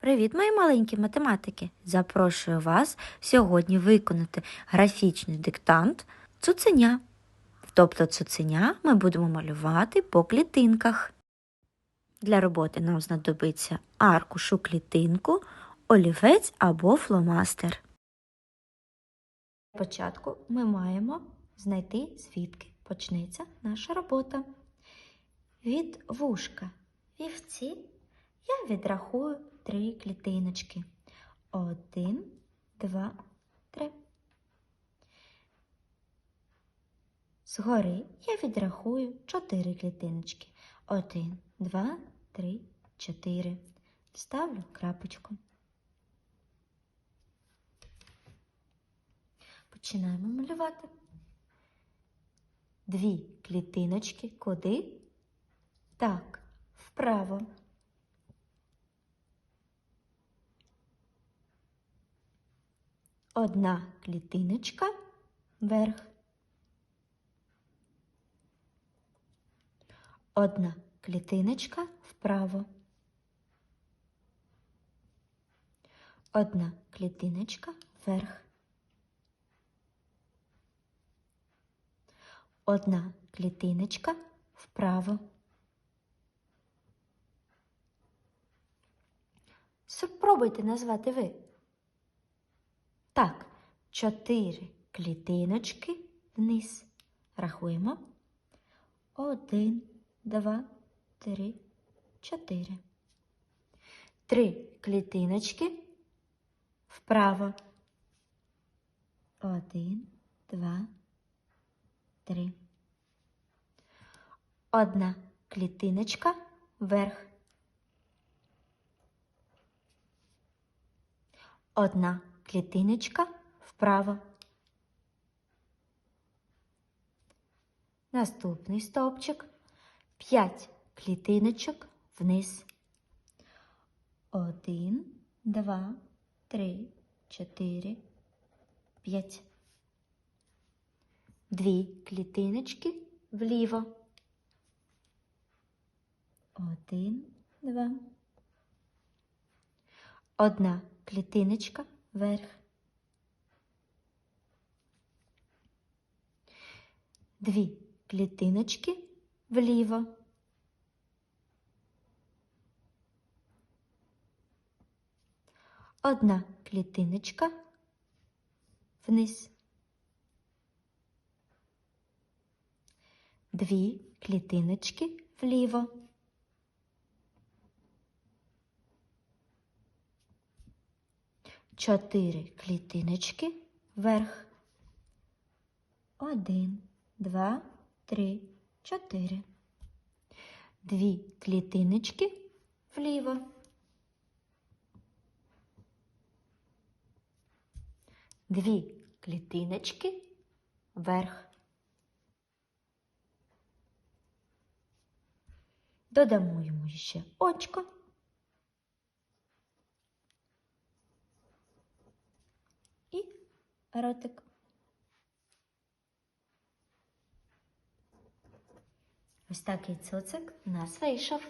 Привіт, мої маленькі математики! Запрошую вас сьогодні виконати графічний диктант цуценя. Тобто цуценя ми будемо малювати по клітинках. Для роботи нам знадобиться аркушу клітинку, олівець або фломастер. Спочатку ми маємо знайти, звідки почнеться наша робота. Від вушка вівці я відрахую три клітиночки. Один, два, три. Згори я відрахую чотири клітиночки. Один, два, три, чотири. Ставлю крапочку. Починаємо малювати. Дві клітиночки куди? Так, вправо. Одна клітиночка вверх. Одна клітиночка вправо. Одна клітиночка вверх. Одна клітиночка вправо. Спробуйте назвати ви. Чотири клітиночки вниз. Рахуємо. Один, два, три, чотири. Три клітиночки вправо. Один, два, три. Одна клітиночка вверх. Одна клітиночка вправо. Наступний стовпчик. П'ять клітиночок вниз. Один, два, три, чотири, п'ять. Дві клітиночки вліво. Один, два. Одна клітиночка вверх. Дві клітиночки вліво. Одна клітиночка вниз. Дві клітиночки вліво. Чотири клітиночки вверх. Один, два, три, чотири. Дві клітиночки вліво. Дві клітиночки вверх. Додамо йому ще очко. І ротик. Ось такий цуцик у нас вийшов.